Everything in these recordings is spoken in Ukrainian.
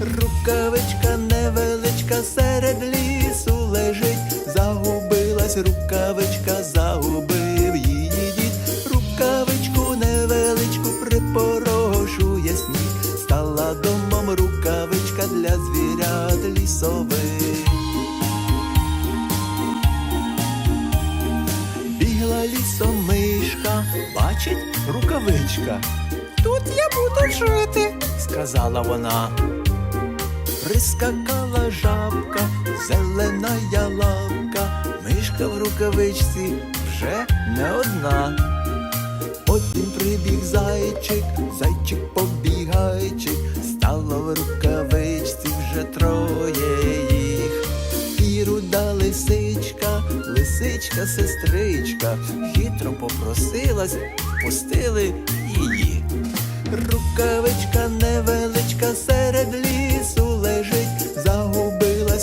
Рукавичка невеличка серед лісу лежить, загубилась рукавичка, загубив її дід. Рукавичку невеличку припорошує сніг, стала домом рукавичка для звірят лісових. Бігла лісом мишка, бачить рукавичка. Тут я буду жити, сказала вона. Прискакала жабка, зелена лавка, мишка в рукавичці вже не одна. Потім прибіг зайчик, зайчик побігайчик, стало в рукавичці вже троє їх. І руда лисичка, лисичка, сестричка, хитро попросилась, пустили її. Рукавичка невеличка серед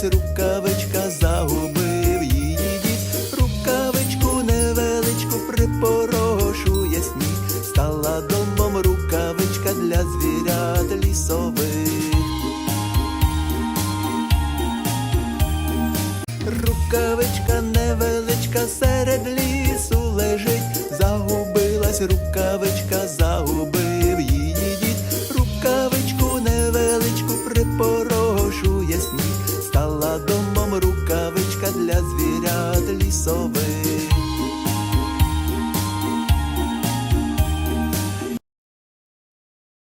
загубилась рукавичка, загубив її дід. Рукавичку невеличку припорошує сніг, стала домом рукавичка для звірят лісових. Рукавичка невеличка серед лісу лежить, загубилась рукавичка, загубив її дід. Рукавичку невеличку припорошує рукавичка для звірят лісових.